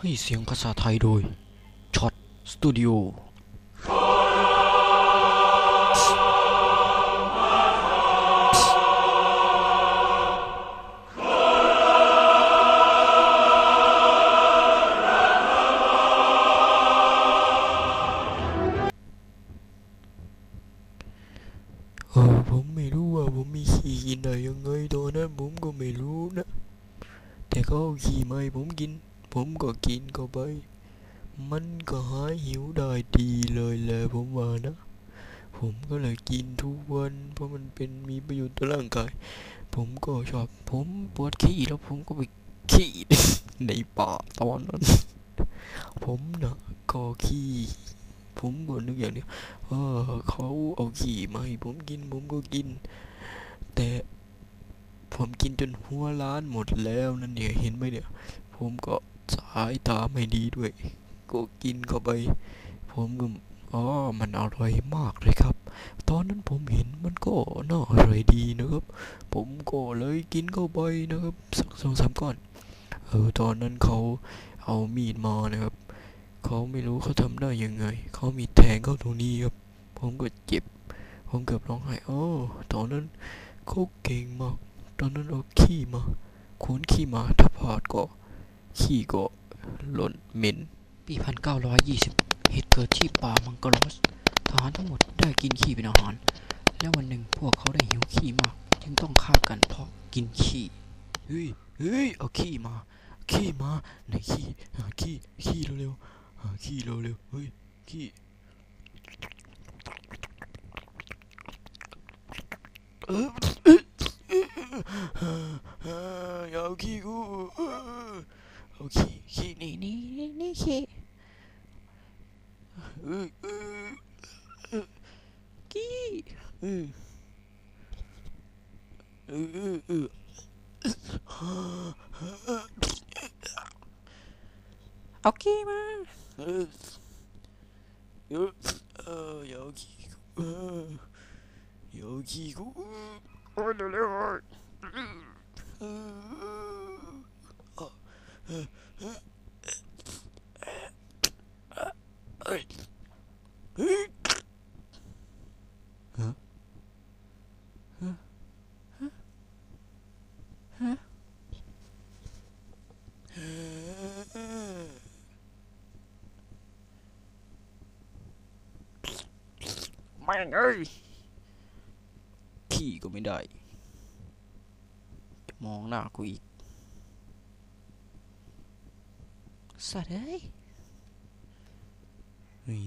ให้เสียงภาษาไทยโดยช็อตสตูดิโอเออผมไม่รู้ว่าผมมีขี้กินได้ยังไงตอนนั้นผมก็ไม่รู้นะ แต่เขาขี้มาให้ผมกิน ผมก็กินเข้าไป มันก็หายหิวได้ดีเลยแหละผมว่านะ ผมก็เลยกินทุกวัน เพราะมันเป็นมีประโยชน์ต่อร่างกาย ผมก็ชอบ ผมปวดขี้แล้วผมก็ไปขี้ในป่าตอนนั้น ผมนะก็ขี้ผมก็นึกอย่างเดียวเออเขาเอาขี่มาให้ผมกินผมก็กิน แต่ผมกินจนหัวล้านหมดแล้วนั่นเนี่ยเห็นไหมเนี่ย ผมก็ สายตาไม่ดีด้วย ก็กินเข้าไป ผมก็อ๋อมันอร่อยมากเลยครับ ตอนนั้นผมเห็นมันก็น่าอร่อยดีนะครับ ผมก็เลยกินเข้าไปนะครับสักสองสามก้อน เออตอนนั้นเขาเอามีดมานะครับ เขาไม่รู้เขาทำได้ยังไง เขามีแทงเข้าตรงนี้ครับ ผมก็เจ็บ ผมเกือบร้องไห้โอ้ตอนนั้นเขาเก่งมาก ตอนนั้นเอาขี้มาขนขี้มาถ้าพลาดก็ ขี้ก็หล่นเหม็น ปีพันเก้าร้อยยี่สิบเหตุเกิดที่ป่ามังกรสทหารทั้งหมดได้กินขี้เป็นอาหาร แล้ววันหนึ่งพวกเขาได้หิวขี้มาก จึงต้องฆ่ากันเพราะกินขี้ เฮ้ย เฮ้ย เอาขี้มา ขี้มา ไหนขี้หาขี้ ขี้เร็วๆหาขี้เร็วๆ เฮ้ย ขี้เอออย่าเอาขี้กูเอาขี้ขี้นี่นี่นี่นี่ขี้เออเออเออขี้เออเออเออเออเอาขี้มาเออเออเอออย่าเอาขี้กู เอออย่าเอาขี้กู แม่งเอ้ยขี้ก็ไม่ได้ มองหน้ากูอีก สัตว์เอ้ยเฮ้ย